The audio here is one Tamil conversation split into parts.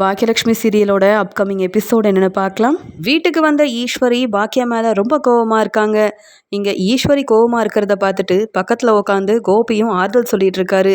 பாக்கியலட்சுமி சீரியலோட அப்கமிங் எபிசோட் என்னென்னு பார்க்கலாம். வீட்டுக்கு வந்த ஈஸ்வரி பாக்கியா மேலே ரொம்ப கோவமாக இருக்காங்க. இங்கே ஈஸ்வரி கோவமாக இருக்கிறத பார்த்துட்டு பக்கத்தில் உட்காந்து கோபியும் ஆறுதல் சொல்லிட்டு இருக்காரு.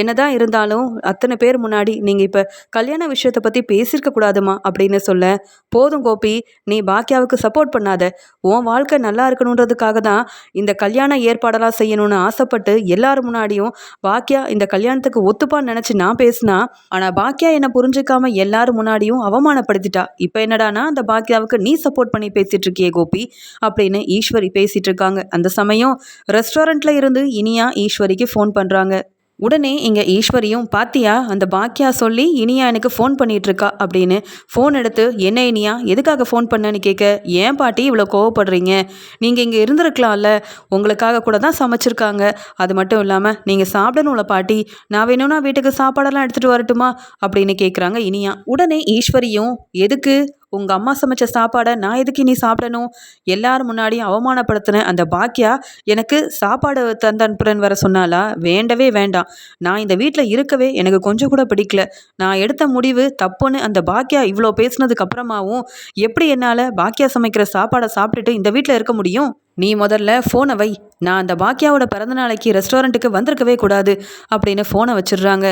என்னதான் இருந்தாலும் அத்தனை பேர் முன்னாடி நீங்கள் இப்போ கல்யாண விஷயத்தை பற்றி பேசியிருக்க கூடாதுமா அப்படின்னு சொல்ல போதும் கோபி நீ பாக்கியாவுக்கு சப்போர்ட் பண்ணாத. உன் வாழ்க்கை நல்லா இருக்கணுன்றதுக்காக தான் இந்த கல்யாண ஏற்பாடெல்லாம் செய்யணும்னு ஆசைப்பட்டு எல்லாரும் முன்னாடியும் பாக்கியா இந்த கல்யாணத்துக்கு ஒத்துப்பான்னு நினச்சி நான் பேசினா ஆனால் பாக்கியா என்னை புரிஞ்சுக்காம எல்லாரும் முன்னாடியும் அவமானப்படுத்திட்டா. இப்போ என்னடானா அந்த பாக்கியாவுக்கு நீ சப்போர்ட் பண்ணி பேசிட்டு இருக்கியே கோபி அப்படின்னு ஈஸ்வரி பேசிட்டு இருக்காங்க அந்த சமயம் ரெஸ்டாரண்ட்ல இருந்து இனியா ஈஸ்வரிக்கு ஃபோன் பண்ணுறாங்க உடனே இங்கே ஈஸ்வரியும் பாத்தியா அந்த பாக்கியா சொல்லி இனியா எனக்கு ஃபோன் பண்ணிகிட்ருக்கா அப்படின்னு ஃபோன் எடுத்து என்ன இனியா எதுக்காக ஃபோன் பண்ணேன்னு கேட்க ஏன் பாட்டி இவ்வளோ கோவப்படுறீங்க? நீங்கள் இங்கே இருந்திருக்கலாம்ல. உங்களுக்காக கூட தான் சமைச்சிருக்காங்க. அது மட்டும் இல்லாமல் நீங்கள் சாப்பிடணும்ல பாட்டி. நான் வேணும்னா வீட்டுக்கு சாப்பாடெல்லாம் எடுத்துகிட்டு வரட்டுமா? அப்படின்னு கேட்குறாங்க இனியா. உடனே ஈஸ்வரியும் எதுக்கு? உங்கள் அம்மா சமைச்ச சாப்பாடை நான் எதுக்கு நீ சாப்பிடணும்? எல்லாரும் முன்னாடியும் அவமானப்படுத்தின அந்த பாக்கியா எனக்கு சாப்பாடு தந்து அனுப்புறேன்னு வர சொன்னாலா வேண்டவே வேண்டாம். நான் இந்த வீட்டில் இருக்கவே எனக்கு கொஞ்சம் கூட பிடிக்கல. நான் எடுத்த முடிவு தப்புன்னு அந்த பாக்கியா இவ்வளோ பேசினதுக்கு அப்புறமாவும் எப்படி என்னால் பாக்கியா சமைக்கிற சாப்பாடை சாப்பிட்டுட்டு இந்த வீட்டில் இருக்க முடியும்? நீ முதல்ல ஃபோனை வை. நான் அந்த பாக்கியாவோட பிறந்த நாளைக்கு ரெஸ்டாரண்ட்டுக்கு வந்திருக்கவே கூடாது அப்படின்னு ஃபோனை வச்சிடுறாங்க.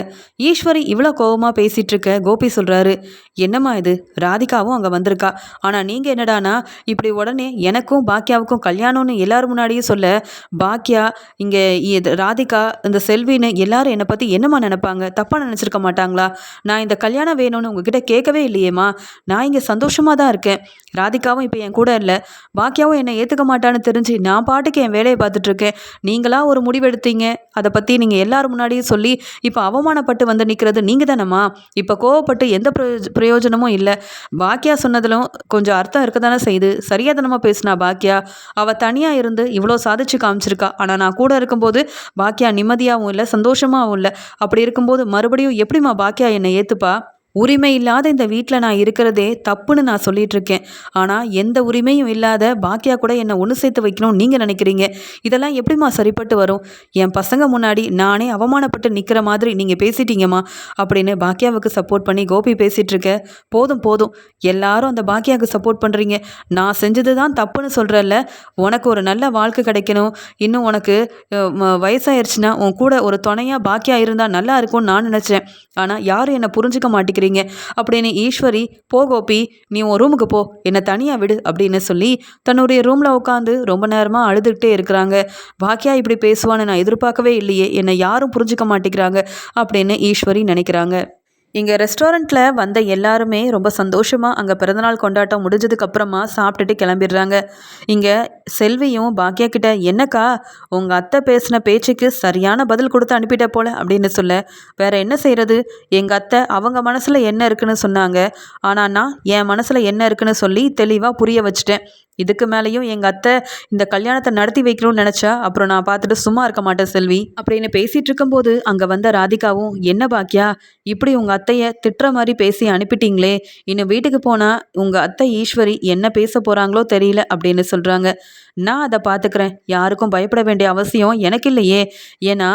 ஈஸ்வரி இவ்வளோ கோபமாக பேசிகிட்டு இருக்க. கோபி சொல்கிறாரு என்னம்மா இது? ராதிகாவும் அங்கே வந்திருக்கா. ஆனால் நீங்கள் என்னடானா இப்படி உடனே எனக்கும் பாக்கியாவுக்கும் கல்யாணம்னு எல்லாரும் முன்னாடியும் சொல்ல பாக்கியா இங்கே ராதிகா இந்த செல்வின்னு எல்லாரும் என்னை பற்றி என்னம்மா நினைப்பாங்க? தப்பாக நினச்சிருக்க மாட்டாங்களா? நான் இந்த கல்யாணம் வேணும்னு உங்ககிட்ட கேட்கவே இல்லையேம்மா. நான் இங்கே சந்தோஷமாக தான் இருக்கேன். ராதிகாவும் இப்போ என் கூட இல்லை. பாக்கியாவும் என்னை ஏற்றுக்க மாட்டான்னு தெரிஞ்சு நான் பாட்டுக்கு என் வேலையை பார்த்துட்ருக்கேன் நீங்களாக ஒரு முடிவெடுத்தீங்க. அதை பற்றி நீங்கள் எல்லாரும் முன்னாடியும் சொல்லி இப்போ அவமானப்பட்டு வந்து நிற்கிறது நீங்கள் தானம்மா? இப்போ கோவப்பட்டு எந்த பிரயோஜனமும் இல்லை. பாக்கியா சொன்னதிலும் கொஞ்சம் அர்த்தம் இருக்க தானே செய்யுது சரியாதனமாக பேசினா பாக்கியா? அவள் தனியாக இருந்து இவ்வளோ சாதிச்சு காமிச்சிருக்கா. ஆனால் நான் கூட இருக்கும்போது பாக்கியா நிம்மதியாகவும் இல்லை சந்தோஷமாகவும் இல்லை. அப்படி இருக்கும்போது மறுபடியும் எப்படிம்மா பாக்கியா என்னை ஏற்றுப்பா உரிமை இல்லாத இந்த வீட்டில் நான் இருக்கிறதே தப்புன்னு நான் சொல்லிட்டு இருக்கேன் ஆனால் எந்த உரிமையும் இல்லாத பாக்கியா கூட என்னை ஒன்று சேர்த்து வைக்கணும்னு நீங்கள் நினைக்கிறீங்க? இதெல்லாம் எப்படிம்மா சரிப்பட்டு வரும்? என் பசங்க முன்னாடி நானே அவமானப்பட்டு நிற்கிற மாதிரி நீங்கள் பேசிட்டீங்கம்மா. அப்படின்னு பாக்கியாவுக்கு சப்போர்ட் பண்ணி கோபி பேசிகிட்டு இருக்க போதும் போதும். எல்லாரும் அந்த பாக்கியாவுக்கு சப்போர்ட் பண்ணுறீங்க நான் செஞ்சது தான் தப்புன்னு சொல்கிறல்ல உனக்கு ஒரு நல்ல வாழ்க்கை கிடைக்கணும். இன்னும் உனக்கு வயசாயிருச்சுன்னா உன் கூட ஒரு துணையாக பாக்கியா இருந்தால் நல்லா இருக்கும்னு நான் நினச்சேன். ஆனால் யாரும் என்னை புரிஞ்சுக்க மாட்டேங்கிறேன் இருக்கிறீங்க அப்படின்னு ஈஸ்வரி போ கோபி நீ உன் ரூமுக்கு போ. என்னை தனியாக விடு அப்படின்னு சொல்லி தன்னுடைய ரூமில் உட்காந்து ரொம்ப நேரமாக அழுதுகிட்டே இருக்கிறாங்க. பாக்கியா இப்படி பேசுவான்னு நான் எதிர்பார்க்கவே இல்லையே. என்னை யாரும் புரிஞ்சுக்க மாட்டேங்கிறாங்க அப்படின்னு ஈஸ்வரி நினைக்கிறாங்க. இங்கே ரெஸ்டாரண்ட்டில் வந்த எல்லாருமே ரொம்ப சந்தோஷமாக அங்கே பிறந்தநாள் கொண்டாட்டம் முடிஞ்சதுக்கப்புறமா சாப்பிட்டுட்டு கிளம்பிடுறாங்க. இங்கே செல்வியும் பாக்கியா கிட்ட என்னக்கா உங்கள் அத்தை பேசின பேச்சுக்கு சரியான பதில் கொடுத்து அனுப்பிட்ட போல அப்படின்னு சொல்ல வேற என்ன செய்கிறது எங்கள் அத்தை அவங்க மனசில் என்ன இருக்குன்னு சொன்னாங்க. ஆனால் நான் என் மனசில் என்ன இருக்குன்னு சொல்லி தெளிவாக புரிய வச்சுட்டேன். இதுக்கு மேலேயும் எங்கள் அத்தை இந்த கல்யாணத்தை நடத்தி வைக்கணும்னு நினச்சா அப்புறம் நான் பார்த்துட்டு சும்மா இருக்க மாட்டேன் செல்வி. அப்படின்னு பேசிகிட்டு இருக்கும்போது அங்கே வந்த ராதிகாவும் என்ன பாக்கியா இப்படி உங்கள் அத்தையை திட்டுற மாதிரி பேசி அனுப்பிட்டீங்களே இன்னும் வீட்டுக்கு போனால் உங்கள் அத்தை ஈஸ்வரி என்ன பேச போகிறாங்களோ தெரியல அப்படின்னு சொல்கிறாங்க நான் அதை பார்த்துக்கிறேன். யாருக்கும் பயப்பட வேண்டிய அவசியம் எனக்கு இல்லையே. ஏன்னா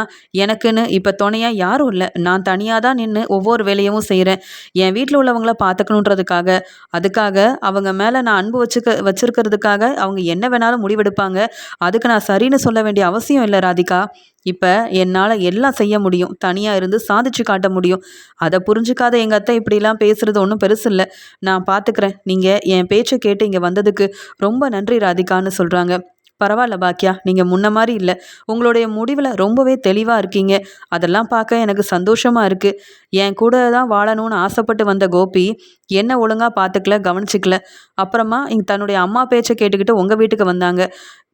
எனக்குன்னு இப்போ துணையாக யாரும் இல்லை. நான் தனியாக தான் நின்று ஒவ்வொரு வேலையும் செய்கிறேன் என் வீட்டில் உள்ளவங்கள பார்த்துக்கணுன்றதுக்காக அதுக்காக அவங்க மேலே நான் அன்பு வச்சுக்க வச்சுருக்கிறதுக்காக அவங்க என்ன வேணாலும் முடிவெடுப்பாங்க. அதுக்கு நான் சரின்னு சொல்ல வேண்டிய அவசியம் இல்லை ராதிகா. இப்போ என்னால் எல்லாம் செய்ய முடியும். தனியாக இருந்து சாதிச்சு காட்ட முடியும். அதை புரிஞ்சுக்காத எங்கள் அத்தை இப்படிலாம் பேசுகிறது ஒன்றும் பெருசு இல்லை. நான் பார்த்துக்கிறேன் நீங்கள் என் பேச்சை கேட்டு இங்கே வந்ததுக்கு ரொம்ப நன்றி ராதிகான்னு சொல்கிறாங்க பரவாயில்ல பாக்கியா நீங்கள் முன்ன மாதிரி இல்லை. உங்களுடைய முடிவில் ரொம்பவே தெளிவாக இருக்கீங்க. அதெல்லாம் பார்க்க எனக்கு சந்தோஷமாக இருக்குது என் கூட தான் வாழணும்னு ஆசைப்பட்டு வந்த கோபி என்ன ஒழுங்காக பார்த்துக்கல கவனிச்சிக்கல. அப்புறமா இங்கே தன்னுடைய அம்மா பேச்சை கேட்டுக்கிட்டு உங்கள் வீட்டுக்கு வந்தாங்க.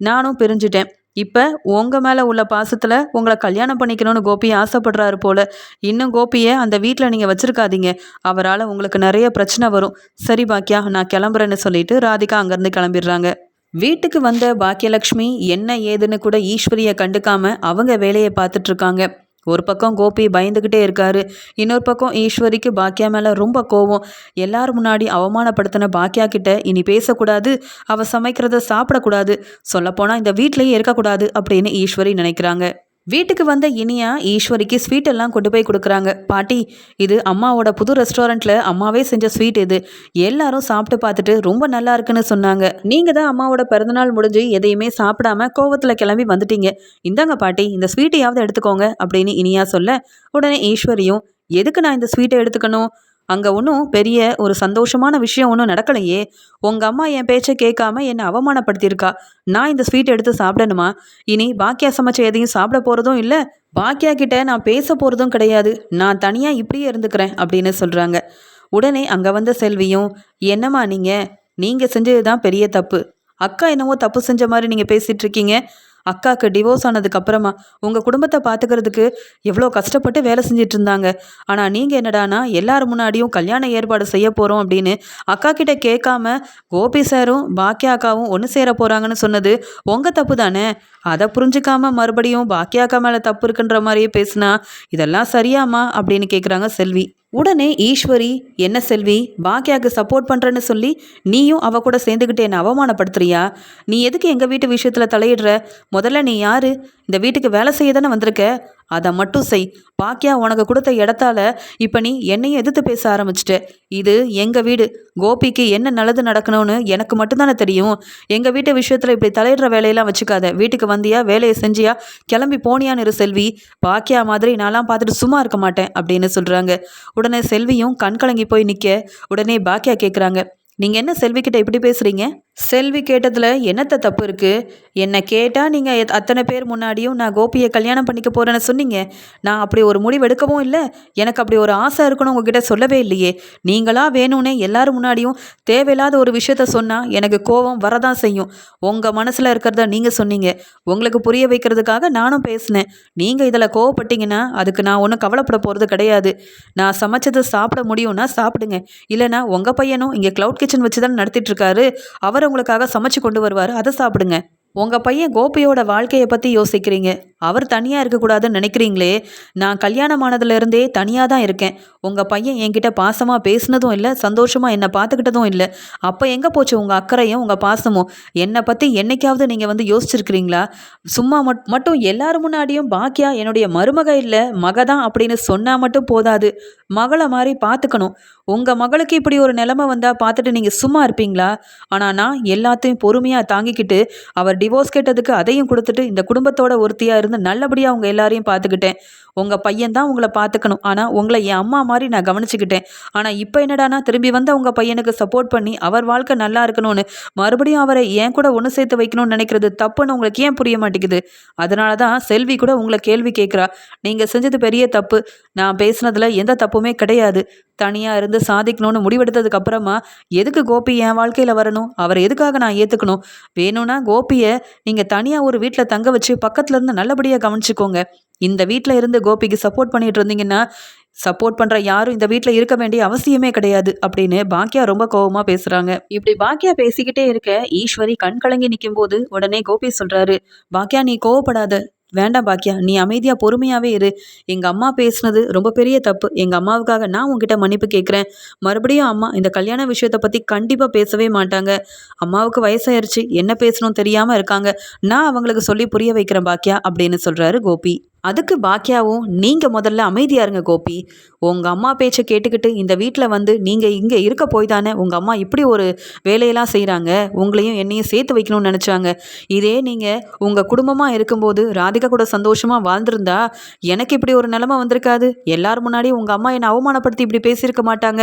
நானும் பிரிஞ்சுட்டேன். இப்போ உங்கள் மேலே உள்ள பாசத்தில் உங்களை கல்யாணம் பண்ணிக்கணும்னு கோபி ஆசைப்படுறாரு போல. இன்னும் கோபியை அந்த வீட்டில் நீங்கள் வச்சுருக்காதீங்க. அவரால் உங்களுக்கு நிறைய பிரச்சனை வரும். சரி பாக்கியா நான் கிளம்புறேன்னு சொல்லிட்டு ராதிகா அங்கேருந்து கிளம்பிடுறாங்க. வீட்டுக்கு வந்த பாக்கியலக்ஷ்மி என்ன ஏதுன்னு கூட ஈஸ்வரியை கண்டுக்காம அவங்க வேலையை பார்த்துட்ருக்காங்க ஒரு பக்கம் கோபி பயந்துக்கிட்டே இருக்காரு. இன்னொரு பக்கம் ஈஸ்வரிக்கு பாக்கியா மேலே ரொம்ப கோவம் எல்லார் முன்னாடி அவமானப்படுத்தின பாக்கியா கிட்ட இனி பேசக்கூடாது. அவ சமைக்கிறத சாப்பிடக்கூடாது. சொல்லப்போனால் இந்த வீட்லேயே இருக்கக்கூடாது அப்படின்னு ஈஸ்வரி நினைக்கிறாங்க. வீட்டுக்கு வந்த இனியா ஈஸ்வரிக்கு ஸ்வீட் எல்லாம் கொண்டு போய் கொடுக்குறாங்க. பாட்டி இது அம்மாவோட புது ரெஸ்டாரண்ட்டில் அம்மாவே செஞ்ச ஸ்வீட் இது. எல்லாரும் சாப்பிட்டு பார்த்துட்டு ரொம்ப நல்லா இருக்குன்னு சொன்னாங்க. நீங்கள் தான் அம்மாவோட பிறந்தநாள் முடிஞ்சு எதையுமே சாப்பிடாம கோவத்தில் கிளம்பி வந்துட்டீங்க. இந்தாங்க பாட்டி இந்த ஸ்வீட்டையாவது எடுத்துக்கோங்க அப்படின்னு இனியா சொல்ல உடனே ஈஸ்வரியும் எதுக்கு நான் இந்த ஸ்வீட்டை எடுத்துக்கணும்? அங்கே ஒன்றும் பெரிய ஒரு சந்தோஷமான விஷயம் ஒன்றும் நடக்கலையே. உங்கள் அம்மா என் பேச்சை கேட்காம என்னை அவமானப்படுத்தியிருக்கா? நான் இந்த ஸ்வீட் எடுத்து சாப்பிடணுமா? இனி பாக்கியா சமைச்ச எதையும் சாப்பிட போகிறதும் இல்லை பாக்கியா கிட்ட நான் பேச போகிறதும் கிடையாது. நான் தனியாக இப்படியே இருந்துக்கிறேன் அப்படின்னு சொல்கிறாங்க உடனே அங்கே வந்த செல்வியும் என்னம்மா நீங்கள் நீங்கள் செஞ்சது தான் பெரிய தப்பு. அக்கா என்னவோ தப்பு செஞ்ச மாதிரி நீங்கள் பேசிகிட்டு இருக்கீங்க. அக்காவுக்கு டிவோர்ஸ் ஆனதுக்கு அப்புறமா உங்கள் குடும்பத்தை பார்த்துக்கிறதுக்கு எவ்வளோ கஷ்டப்பட்டு வேலை செஞ்சுட்டு இருந்தாங்க. ஆனால் நீங்கள் என்னடானா எல்லார் முன்னாடியும் கல்யாண ஏற்பாடு செய்ய போகிறோம் அப்படின்னு அக்கா கிட்ட கேட்காம கோபி சாரும் பாக்கியா அக்காவும் ஒன்று சேர போகிறாங்கன்னு சொன்னது உங்கள் தப்பு தானே? அதை புரிஞ்சுக்காம மறுபடியும் பாக்கியா அக்கா மேலே தப்பு இருக்குன்ற மாதிரியே பேசுனா இதெல்லாம் சரியாமா அப்படின்னு கேட்குறாங்க செல்வி. உடனே ஈஸ்வரி என்ன செல்வி பாக்கியாக்கு சப்போர்ட் பண்ணுறேன்னு சொல்லி நீயும் அவ கூட சேர்ந்துக்கிட்டு என்னை அவமானப்படுத்துறியா? நீ எதுக்கு எங்கள் வீட்டு விஷயத்தில் தலையிடுற? முதல்ல நீ யார்? இந்த வீட்டுக்கு வேலை செய்ய தானே வந்திருக்க? அதை மட்டும் செய். பாக்கியா உனக்கு கொடுத்த இடத்தால இப்போ நீ என்னையும் எதிர்த்து பேச ஆரம்பிச்சிட்ட. இது எங்கள் வீடு? கோபிக்கு என்ன நல்லது நடக்கணும்னு எனக்கு மட்டும்தானே தெரியும். எங்கள் வீட்டு விஷயத்தில் இப்படி தலையிடுற வேலையெல்லாம் வச்சுக்காத. வீட்டுக்கு வந்தியா வேலையை செஞ்சியா? கிளம்பி போனியான்னு இரு செல்வி. பாக்கியா மாதிரி நான்லாம் பார்த்துட்டு சும்மா இருக்க மாட்டேன் அப்படின்னு சொல்கிறாங்க உடனே செல்வியும் கண் கலங்கி போய் நிற்க உடனே பாக்கியா கேட்குறாங்க நீங்கள் என்ன செல்விக்கிட்ட இப்படி பேசுகிறீங்க செல்வி கேட்டதில் என்னத்த தப்பு இருக்குது என்னை கேட்டால் நீங்கள் அத்தனை பேர் முன்னாடியும் நான் கோபியை கல்யாணம் பண்ணிக்க போகிறேன்னு சொன்னீங்க. நான் அப்படி ஒரு முடிவு எடுக்கவும் இல்லை. எனக்கு அப்படி ஒரு ஆசை இருக்கணும் உங்ககிட்ட சொல்லவே இல்லையே. நீங்களா வேணும்னே எல்லாரும் முன்னாடியும் தேவையில்லாத ஒரு விஷயத்த சொன்னால் எனக்கு கோபம் வரதான் செய்யும். உங்கள் மனசில் இருக்கிறத நீங்கள் சொன்னீங்க. உங்களுக்கு புரிய வைக்கிறதுக்காக நானும் பேசினேன். நீங்கள் இதில் கோவப்பட்டீங்கன்னா அதுக்கு நான் ஒன்றும் கவலைப்பட போகிறது கிடையாது. நான் சமைச்சதை சாப்பிட முடியும்னா சாப்பிடுங்க. இல்லைனா உங்கள் பையனும் இங்கே க்ளவுட் கிச்சன் வச்சு தான் நடத்திட்டுருக்காரு அவர் அவர் உங்களுக்காக சமைச்சு கொண்டு வருவார். அதை சாப்பிடுங்க. உங்கள் பையன் கோபியோட வாழ்க்கையை பற்றி யோசிக்கிறீங்க. அவர் தனியாக இருக்கக்கூடாதுன்னு நினைக்கிறீங்களே? நான் கல்யாணம் ஆனதுலேருந்தே தனியாக தான் இருக்கேன். உங்கள் பையன் என்கிட்ட பாசமாக பேசினதும் இல்லை சந்தோஷமாக என்னை பார்த்துக்கிட்டதும் இல்லை. அப்போ எங்கே போச்சு உங்கள் அக்கறையும் உங்கள் பாசமும்? என்னை பற்றி என்னைக்காவது நீங்கள் வந்து யோசிச்சிருக்கிறீங்களா? சும்மா மட் மட்டும் எல்லாரும் முன்னாடியும் பாக்கியா என்னுடைய மருமக இல்லை மக தான் அப்படின்னு சொன்னால் மட்டும் போதாது. மகளை மாதிரி பார்த்துக்கணும் உங்கள் மகளுக்கு இப்படி ஒரு நிலமை வந்தால் பார்த்துட்டு நீங்கள் சும்மா இருப்பீங்களா? ஆனால் நான் எல்லாத்தையும் பொறுமையாக தாங்கிக்கிட்டு அவர் டிவோர்ஸ் கேட்டதுக்கு அதையும் கொடுத்துட்டு இந்த குடும்பத்தோட ஒருத்தியாக இருந்து நல்லபடியாக அவங்க எல்லாரையும் பார்த்துக்கிட்டேன். உங்கள் பையன் தான் உங்களை பார்த்துக்கணும் ஆனால் உங்களை என் அம்மா மாதிரி நான் கவனிச்சுக்கிட்டேன். ஆனால் இப்போ என்னடானா திரும்பி வந்து உங்கள் பையனுக்கு சப்போர்ட் பண்ணி அவர் வாழ்க்கை நல்லா இருக்கணும்னு மறுபடியும் அவரை ஏன் கூட ஒன்று சேர்த்து வைக்கணும்னு நினைக்கிறது தப்புன்னு உங்களுக்கு ஏன் புரிய மாட்டேங்குது? அதனால தான் செல்வி கூட உங்களை கேள்வி கேட்குறா. நீங்கள் செஞ்சது பெரிய தப்பு. நான் பேசுனதில் எந்த தப்புமே கிடையாது. தனியாக இருந்து சாதிக்கணும்னு முடிவெடுத்ததுக்கு அப்புறமா எதுக்கு கோபி என் வாழ்க்கையில் வரணும்? அவரை எதுக்காக நான் ஏற்றுக்கணும் வேணும்னா கோபியை நீங்கள் தனியாக ஒரு வீட்டில் தங்க வச்சு பக்கத்துலேருந்து நல்லபடியாக கவனிச்சுக்கோங்க. இந்த வீட்டில் இருந்து கோபிக்கு சப்போர்ட் பண்ணிட்டு இருந்தீங்கன்னா சப்போர்ட் பண்ணுற யாரும் இந்த வீட்டில் இருக்க வேண்டிய அவசியமே கிடையாது அப்படின்னு பாக்கியா ரொம்ப கோபமாக பேசுகிறாங்க இப்படி பாக்கியா பேசிக்கிட்டே இருக்க ஈஸ்வரி கண் கலங்கி நிற்கும் போது உடனே கோபி சொல்கிறாரு பாக்கியா நீ கோவப்படாத. வேண்டாம் பாக்கியா நீ அமைதியாக பொறுமையாகவே இரு. எங்கள் அம்மா பேசுனது ரொம்ப பெரிய தப்பு. எங்கள் அம்மாவுக்காக நான் உங்ககிட்ட மன்னிப்பு கேட்குறேன் மறுபடியும் அம்மா இந்த கல்யாண விஷயத்தை பற்றி கண்டிப்பாக பேசவே மாட்டாங்க. அம்மாவுக்கு வயசாயிருச்சு. என்ன பேசணும் தெரியாமல் இருக்காங்க. நான் அவங்களுக்கு சொல்லி புரிய வைக்கிறேன் பாக்கியா அப்படின்னு சொல்கிறாரு கோபி. அதுக்கு பாக்கியாவும் நீங்கள் முதல்ல அமைதியாக இருங்க கோபி. உங்கள் அம்மா பேச்சை கேட்டுக்கிட்டு இந்த வீட்டில் வந்து நீங்கள் இங்கே இருக்க போய் தானே உங்கள் அம்மா இப்படி ஒரு வேலையெல்லாம் செய்கிறாங்க உங்களையும் என்னையும் சேர்த்து வைக்கணும்னு நினச்சாங்க. இதே நீங்கள் உங்கள் குடும்பமாக இருக்கும்போது ராதிகா கூட சந்தோஷமாக வாழ்ந்திருந்தா எனக்கு இப்படி ஒரு நிலமை வந்திருக்காது. எல்லார் முன்னாடி உங்கள் அம்மா என்னை அவமானப்படுத்தி இப்படி பேசியிருக்க மாட்டாங்க.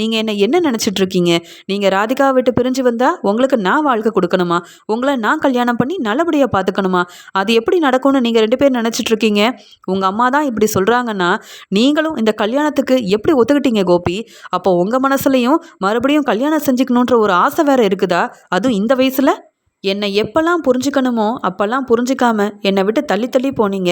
நீங்கள் என்ன என்ன நினச்சிட்டு இருக்கீங்க நீங்கள் ராதிகாவை விட்டு பிரிஞ்சு வந்தால் உங்களுக்கு நான் வாழ்க்கை கொடுக்கணுமா? உங்களை நான் கல்யாணம் பண்ணி நல்லபடியாக பார்த்துக்கணுமா அது எப்படி நடக்கும்னு நீங்கள் ரெண்டு பேர் நினச்சிட்டு இருக்கீங்க உங்கள் அம்மா தான் இப்படி சொல்கிறாங்கன்னா நீங்களும் இந்த கல்யாணத்துக்கு எப்படி ஒத்துக்கிட்டீங்க கோபி? அப்போ உங்கள் மனசுலையும் மறுபடியும் கல்யாணம் செஞ்சுக்கணுன்ற ஒரு ஆசை வேறு இருக்குதா? அதுவும் இந்த வயசில்? என்னை எப்பெல்லாம் புரிஞ்சுக்கணுமோ அப்பெல்லாம் புரிஞ்சுக்காம என்னை விட்டு தள்ளி தள்ளி போனீங்க.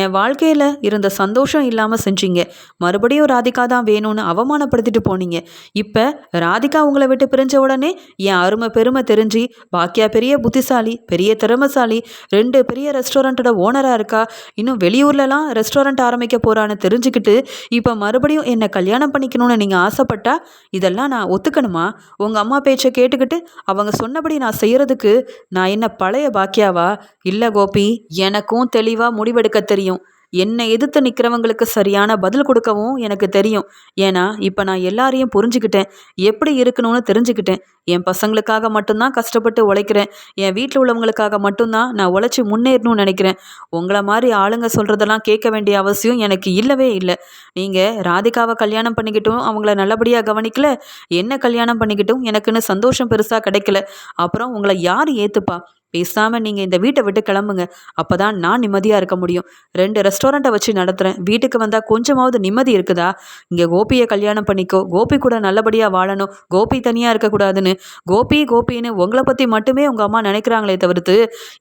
என் வாழ்க்கையில் இருந்த சந்தோஷம் இல்லாமல் செஞ்சீங்க. மறுபடியும் ராதிகா தான் வேணும்னு அவமானப்படுத்திட்டு போனீங்க. இப்போ ராதிகா உங்களை விட்டு பிரிஞ்ச உடனே என் அருமை பெருமை தெரிஞ்சு பாக்கியா பெரிய புத்திசாலி பெரிய திறமசாலி ரெண்டு பெரிய ரெஸ்டாரண்ட்டோட ஓனராக இருக்கா இன்னும் வெளியூர்லலாம் ரெஸ்டாரண்ட் ஆரம்பிக்க போகிறான்னு தெரிஞ்சுக்கிட்டு இப்போ மறுபடியும் என்னை கல்யாணம் பண்ணிக்கணும்னு நீங்கள் ஆசைப்பட்டா இதெல்லாம் நான் ஒத்துக்கணுமா? உங்கள் அம்மா பேச்சை கேட்டுக்கிட்டு அவங்க சொன்னபடி நான் செய்கிறதுக்கு நான் என்ன பழைய பாக்கியாவா? இல்லை கோபி எனக்கும் தெளிவாக முடிவெடுக்க தெரியும். என்னை எதிர்த்து நிற்கிறவங்களுக்கு சரியான பதில் கொடுக்கவும் எனக்கு தெரியும். ஏன்னா இப்போ நான் எல்லாரையும் புரிஞ்சுக்கிட்டேன். எப்படி இருக்கணும்னு தெரிஞ்சுக்கிட்டேன். என் பசங்களுக்காக மட்டும்தான் கஷ்டப்பட்டு உழைக்கிறேன். என் வீட்டில் உள்ளவங்களுக்காக மட்டும்தான் நான் உழைச்சி முன்னேறணும்னு நினைக்கிறேன். உங்களை மாதிரி ஆளுங்க சொல்கிறதெல்லாம் கேட்க வேண்டிய அவசியம் எனக்கு இல்லவே இல்லை. நீங்கள் ராதிகாவை கல்யாணம் பண்ணிக்கிட்டும் அவங்கள நல்லபடியாக கவனிக்கல. என்ன கல்யாணம் பண்ணிக்கிட்டும் எனக்குன்னு சந்தோஷம் பெருசாக கிடைக்கல. அப்புறம் உங்களை யார் ஏற்றுப்பா பேசாமல் நீங்கள் இந்த வீட்டை விட்டு கிளம்புங்க. அப்போ தான் நான் நிம்மதியாக இருக்க முடியும். ரெண்டு ரெஸ்டாரண்ட்டை வச்சு நடத்துகிறேன் வீட்டுக்கு வந்தால் கொஞ்சமாவது நிம்மதி இருக்குதா? இங்கே கோபியை கல்யாணம் பண்ணிக்கோ. கோபி கூட நல்லபடியாக வாழணும். கோபி தனியாக இருக்கக்கூடாதுன்னு கோபி கோபின்னு உங்களை பற்றி மட்டுமே உங்கள் அம்மா நினைக்கிறாங்களே தவிர்த்து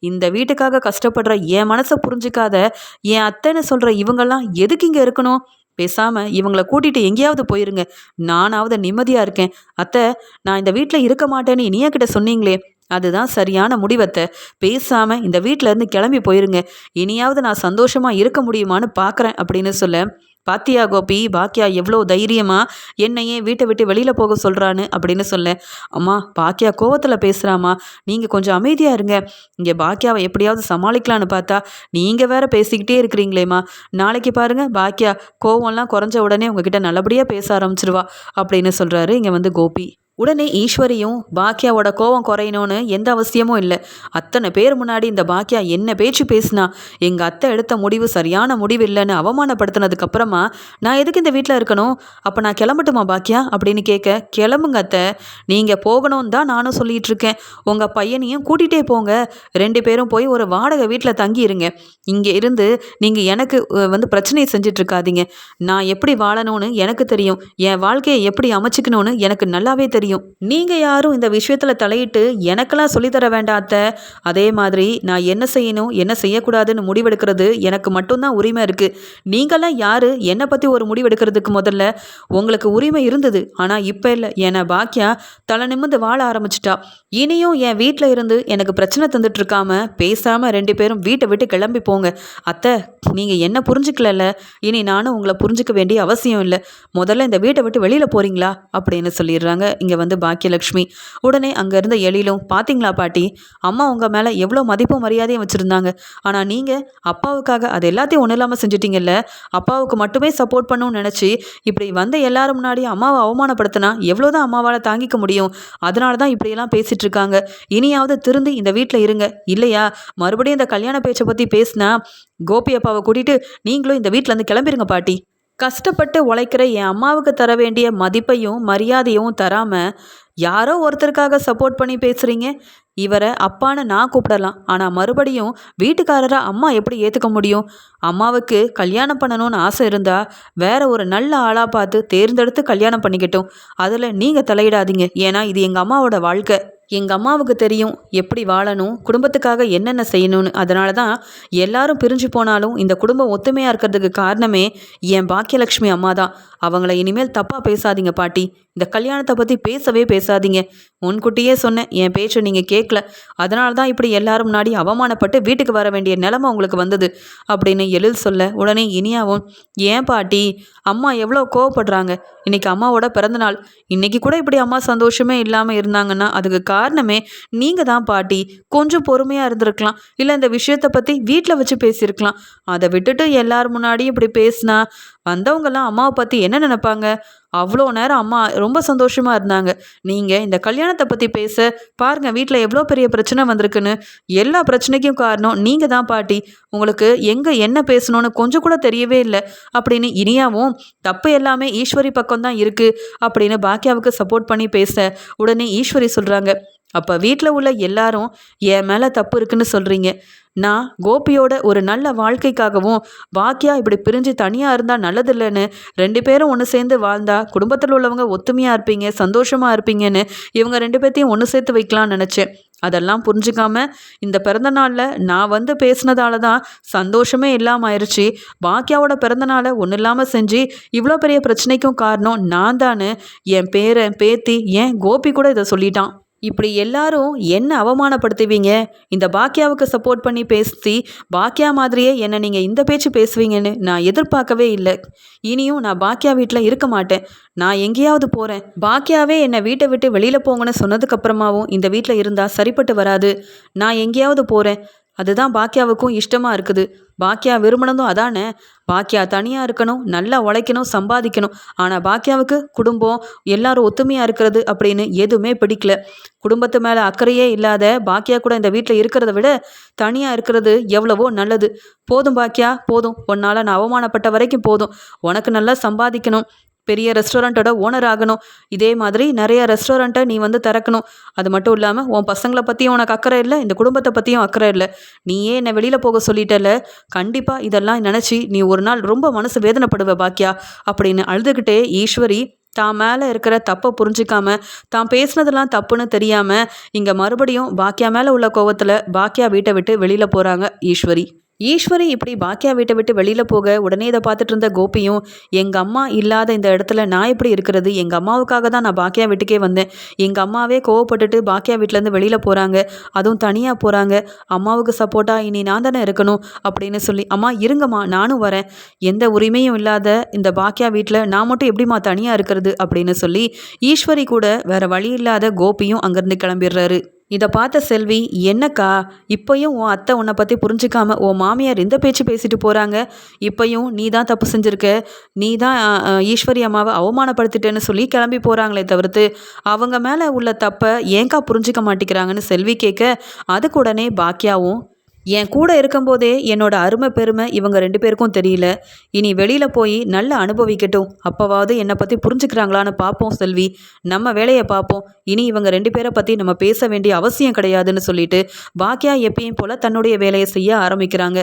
இந்த வீட்டுக்காக கஷ்டப்படுற என் மனசை புரிஞ்சிக்காத என் அத்தைன்னு சொல்கிற இவங்கெல்லாம் எதுக்கு இங்கே இருக்கணும்? பேசாமல் இவங்கள கூட்டிகிட்டு எங்கேயாவது போயிருங்க. நானாவது நிம்மதியாக இருக்கேன். அத்தை நான் இந்த வீட்டில் இருக்க மாட்டேன்னு இனியா கிட்ட சொன்னீங்களே. அதுதான் சரியான முடிவத்தை. பேசாமல் இந்த வீட்டிலேருந்து கிளம்பி போயிருங்க. இனியாவது நான் சந்தோஷமாக இருக்க முடியுமான்னு பார்க்குறேன் அப்படின்னு சொல்ல பாத்தியா கோபி பாக்கியா எவ்வளோ தைரியமா என்னையே வீட்டை விட்டு வெளியில் போக சொல்கிறான்னு அப்படின்னு சொல்ல அம்மா பாக்கியா கோவத்தில் பேசுகிறாம்மா நீங்கள் கொஞ்சம் அமைதியாக இருங்க. இங்கே பாக்கியாவை எப்படியாவது சமாளிக்கலான்னு பார்த்தா நீங்கள் வேற பேசிக்கிட்டே இருக்கிறீங்களேம்மா. நாளைக்கு பாருங்கள் பாக்கியா கோவம்லாம் குறைஞ்ச உடனே உங்ககிட்ட நல்லபடியாக பேச ஆரம்பிச்சிருவா அப்படின்னு சொல்கிறாரு இங்கே வந்து கோபி. உடனே ஈஸ்வரியும் பாக்கியாவோட கோவம் குறையணும்னு எந்த அவசியமும் இல்லை. அத்தனை பேர் முன்னாடி இந்த பாக்கியா என்ன பேச்சு பேசினா? எங்கள் அத்தை எடுத்த முடிவு சரியான முடிவு இல்லைன்னு அவமானப்படுத்தினதுக்கப்புறமா நான் எதுக்கு இந்த வீட்டில் இருக்கணும்? அப்போ நான் கிளம்பட்டுமா பாக்கியா அப்படின்னு கேட்க கிளம்புங்க அத்தை. நீங்கள் போகணும்னு தான் நானும் சொல்லிட்டு இருக்கேன். உங்கள் பையனையும் கூட்டிகிட்டே போங்க. ரெண்டு பேரும் போய் ஒரு வாடகை வீட்டில் தங்கி இருங்க. இங்கே இருந்து நீங்கள் எனக்கு வந்து பிரச்சனையை செஞ்சிட்ருக்காதீங்க நான் எப்படி வாழணும்னு எனக்கு தெரியும். என் வாழ்க்கையை எப்படி அமைச்சிக்கணும்னு எனக்கு நல்லாவே தெரியும். தெரியும் நீங்கள் யாரும் இந்த விஷயத்தில் தலையிட்டு எனக்கெல்லாம் சொல்லித்தர வேண்டாத்த அதே மாதிரி நான் என்ன செய்யணும் என்ன செய்யக்கூடாதுன்னு முடிவெடுக்கிறது எனக்கு மட்டும்தான் உரிமை இருக்குது நீங்களாம் யார்? என்னை பற்றி ஒரு முடிவெடுக்கிறதுக்கு முதல்ல. உங்களுக்கு உரிமை இருந்தது ஆனால் இப்போ இல்லை. என்னை பாக்கியா தலை நிமிந்து வாழ ஆரம்பிச்சிட்டா. இனியும் என் வீட்டில் இருந்து எனக்கு பிரச்சனை தந்துட்டு இருக்காம பேசாமல் ரெண்டு பேரும் வீட்டை விட்டு கிளம்பி போங்க. அத்தை நீங்கள் என்ன புரிஞ்சுக்கலல்ல? இனி நானும் உங்களை புரிஞ்சுக்க வேண்டிய அவசியம் இல்லை. முதல்ல இந்த வீட்டை விட்டு வெளியில் போகிறீங்களா அப்படின்னு சொல்லிடுறாங்க. இங்கே இங்கே வந்து பாக்கியலட்சுமி உடனே அங்கே இருந்த எழிலும் பார்த்தீங்களா பாட்டி? அம்மா உங்கள் மேலே எவ்வளோ மதிப்பும் மரியாதையும் வச்சுருந்தாங்க. ஆனால் நீங்கள் அப்பாவுக்காக அது எல்லாத்தையும் ஒன்றும் இல்லாமல் செஞ்சிட்டிங்கல்ல? அப்பாவுக்கு மட்டுமே சப்போர்ட் பண்ணணும்னு நினச்சி இப்படி வந்த எல்லாரும் முன்னாடி அம்மாவை அவமானப்படுத்தினா எவ்வளோ தான் அம்மாவால் தாங்கிக்க முடியும்? அதனால தான் இப்படியெல்லாம் பேசிகிட்டு இருக்காங்க இனியாவது திருந்தி இந்த வீட்டில் இருங்க. இல்லையா? மறுபடியும் இந்த கல்யாண பேச்சை பற்றி பேசினா கோபி அப்பாவை கூட்டிகிட்டு நீங்களும் இந்த வீட்டிலேருந்து கிளம்பிருங்க பாட்டி. கஷ்டப்பட்டு உழைக்கிற என் அம்மாவுக்கு தர வேண்டிய மதிப்பையும் மரியாதையும் தராமல் யாரோ ஒருத்தருக்காக சப்போர்ட் பண்ணி பேசுகிறீங்க இவரை அப்பான்னு நான் கூப்பிடலாம். ஆனால் மறுபடியும் வீட்டுக்காரராக அம்மா எப்படி ஏற்றுக்க முடியும்? அம்மாவுக்கு கல்யாணம் பண்ணணும்னு ஆசை இருந்தால் வேற ஒரு நல்ல ஆளாக பார்த்து தேர்ந்தெடுத்து கல்யாணம் பண்ணிக்கட்டும். அதில் நீங்கள் தலையிடாதீங்க. ஏன்னா இது எங்கள் அம்மாவோட வாழ்க்கை. எங்கள் அம்மாவுக்கு தெரியும் எப்படி வாழணும் குடும்பத்துக்காக என்னென்ன செய்யணும்னு. அதனால தான் எல்லாரும் பிரிஞ்சு போனாலும் இந்த குடும்பம் ஒத்துமையாக இருக்கிறதுக்கு காரணமே என் பாக்கியலட்சுமி அம்மா தான். அவங்கள இனிமேல் தப்பாக பேசாதீங்க பாட்டி. இந்த கல்யாணத்தை பற்றி பேசவே பேசாதீங்க. முன்கூட்டியே சொன்னேன் என் பேச்சை நீங்கள் கேட்கல அதனால தான் இப்படி எல்லாரும் முன்னாடி அவமானப்பட்டு வீட்டுக்கு வர வேண்டிய நிலமை உங்களுக்கு வந்தது அப்படின்னு எழில் சொல்ல உடனே இனியாவும் ஏன் பாட்டி? அம்மா எவ்வளோ கோவப்படுறாங்க. இன்னைக்கு அம்மாவோட பிறந்தநாள் இன்னைக்கு கூட இப்படி அம்மா சந்தோஷமே இல்லாமல் இருந்தாங்கன்னா அதுக்கு காரணமே நீங்கள் தான் பாட்டி. கொஞ்சம் பொறுமையாக இருந்திருக்கலாம். இல்லை இந்த விஷயத்தை பற்றி வீட்டில் வச்சு பேசியிருக்கலாம். அதை விட்டுட்டு எல்லார் முன்னாடியும் இப்படி பேசினா வந்தவங்கெல்லாம் அம்மாவை பற்றி என்ன நினைப்பாங்க? அவ்வளோ நேரம் அம்மா ரொம்ப சந்தோஷமாக இருந்தாங்க. நீங்கள் இந்த கல்யாணத்தை பற்றி பேச. பாருங்கள் வீட்டில் எவ்வளோ பெரிய பிரச்சனை வந்திருக்குன்னு. எல்லா பிரச்சனைக்கும் காரணம் நீங்கள் தான் பாட்டி. உங்களுக்கு எங்கே என்ன பேசணும்னு கொஞ்சம் கூட தெரியவே இல்லை. அப்படின்னு இனியாவும் தப்பு எல்லாமே ஈஸ்வரி பக்கம் தான் இருக்குது அப்படின்னு பாக்கியாவுக்கு சப்போர்ட் பண்ணி பேச உடனே ஈஸ்வரி சொல்கிறாங்க அப்போ வீட்டில் உள்ள எல்லாரும் என் மேலே தப்பு இருக்குன்னு சொல்கிறீங்க நான் கோபியோட ஒரு நல்ல வாழ்க்கைக்காகவும் பாக்கியா இப்படி பிரிஞ்சு தனியாக இருந்தால் நல்லதில்லைன்னு ரெண்டு பேரும் ஒன்று சேர்ந்து வாழ்ந்தா குடும்பத்தில் உள்ளவங்க ஒத்துமையாக இருப்பீங்க சந்தோஷமாக இருப்பீங்கன்னு இவங்க ரெண்டு பேர்த்தையும் ஒன்று சேர்த்து வைக்கலாம்னு நினச்சேன். அதெல்லாம் புரிஞ்சுக்காம இந்த பிறந்த நாளில் நான் வந்து பேசினதால தான் சந்தோஷமே இல்லாமல் ஆயிடுச்சு பாக்கியாவோட பிறந்த நாளை ஒன்றும் இல்லாமல் செஞ்சு இவ்வளோ பெரிய பிரச்சனைக்கும் காரணம் நான் தான் என் பேரன் பேத்தி ஏன் கோபி கூட இதை சொல்லிட்டான். இப்படி எல்லாரும் என்ன அவமானப்படுத்துவீங்க? இந்த பாக்கியாவுக்கு சப்போர்ட் பண்ணி பேசி பாக்கியா மாதிரியே என்னை நீங்கள் இந்த பேச்சு பேசுவீங்கன்னு நான் எதிர்பார்க்கவே இல்லை. இனியும் நான் பாக்கியா வீட்டில் இருக்க மாட்டேன். நான் எங்கேயாவது போகிறேன் பாக்கியாவே என்னை வீட்டை விட்டு வெளியில் போங்கன்னு சொன்னதுக்கப்புறமாவும் இந்த வீட்டில் இருந்தால் சரிப்பட்டு வராது. நான் எங்கேயாவது போகிறேன் அதுதான் பாக்கியாவுக்கும் இஷ்டமாக இருக்குது. பாக்கியா விரும்பினதும் அதானே? பாக்கியா தனியாக இருக்கணும் நல்லா உழைக்கணும் சம்பாதிக்கணும். ஆனால் பாக்கியாவுக்கு குடும்பம் எல்லாரும் ஒத்துமையாக இருக்கிறது அப்படின்னு எதுவுமே பிடிக்கல. குடும்பத்து மேலே அக்கறையே இல்லாத பாக்கியா கூட இந்த வீட்டில் இருக்கிறத விட தனியாக இருக்கிறது எவ்வளவோ நல்லது. போதும் பாக்கியா போதும். உன்னால் நான் அவமானப்பட்ட வரைக்கும் போதும். உனக்கு நல்லா சம்பாதிக்கணும். பெரிய ரெஸ்டாரண்ட்டோட ஓனர் ஆகணும். இதே மாதிரி நிறைய ரெஸ்டாரண்ட்டை நீ வந்து திறக்கணும். அது மட்டும் இல்லாமல் உன் பசங்களை பற்றியும் உனக்கு அக்கறை இல்லை இந்த குடும்பத்தை பற்றியும் அக்கறை இல்லை. நீயே என்னை வெளியில் போக சொல்லிட்டல கண்டிப்பாக இதெல்லாம் நினச்சி நீ ஒரு நாள் ரொம்ப மனசு வேதனைப்படுவ பாக்கியா? அப்படின்னு அழுதுகிட்டே ஈஸ்வரி தான் மேலே இருக்கிற தப்பை புரிஞ்சிக்காம தான் பேசுனதெல்லாம் தப்புன்னு தெரியாமல் இங்கே மறுபடியும் பாக்கியா மேலே உள்ள கோவத்தில் பாக்கியா வீட்டை விட்டு வெளியில் போகிறாங்க ஈஸ்வரி. ஈஸ்வரி இப்படி பாக்கியா வீட்டை விட்டு வெளியில் போக உடனே இதை பார்த்துட்டு இருந்த கோபியும் எங்கள் அம்மா இல்லாத இந்த இடத்துல நான் எப்படி இருக்கிறது? எங்கள் அம்மாவுக்காக தான் நான் பாக்கியா வீட்டுக்கே வந்தேன். எங்கள் அம்மாவே கோவப்பட்டுட்டு பாக்கியா வீட்டிலேருந்து வெளியில் போகிறாங்க அதுவும் தனியாக போகிறாங்க அம்மாவுக்கு சப்போர்ட்டாக இனி நான் தானே இருக்கணும்? அப்படின்னு சொல்லி அம்மா இருங்கம்மா நானும் வரேன். எந்த உரிமையும் இல்லாத இந்த பாக்கியா வீட்டில் நான் மட்டும் எப்படிம்மா தனியாக இருக்கிறது? அப்படின்னு சொல்லி ஈஸ்வரி கூட வேறு வழி இல்லாத கோபியும் அங்கேருந்து கிளம்பிடுறாரு. இதை பார்த்த செல்வி என்னக்கா இப்போயும் உன் அத்தை உன்னை பற்றி புரிஞ்சிக்காம உன் மாமியார் இந்த பேச்சு பேசிட்டு போகிறாங்க இப்பையும் நீ தான் தப்பு செஞ்சுருக்க. நீ தான் ஈஸ்வரி அம்மாவை அவமானப்படுத்திட்டேன்னு சொல்லி கிளம்பி போகிறாங்களே தவிர்த்து அவங்க மேலே உள்ள தப்பை ஏங்கா புரிஞ்சிக்க மாட்டேங்கிறாங்கன்னு செல்வி கேட்க அதுக்கு உடனே பாக்கியாவும் என் கூட இருக்கும்போதே என்னோட அருமை பெருமை இவங்க ரெண்டு பேருக்கும் தெரியல. இனி வெளியில் போய் நல்லா அனுபவிக்கட்டும். அப்போவாவது என்னை பற்றி புரிஞ்சுக்கிறாங்களான்னு பார்ப்போம் செல்வி. நம்ம வேலையை பார்ப்போம் இனி இவங்க ரெண்டு பேரை பற்றி நம்ம பேச வேண்டிய அவசியம் கிடையாதுன்னு சொல்லிட்டு பாக்கியா எப்பயும் போல் தன்னுடைய வேலையை செய்ய ஆரம்பிக்கிறாங்க.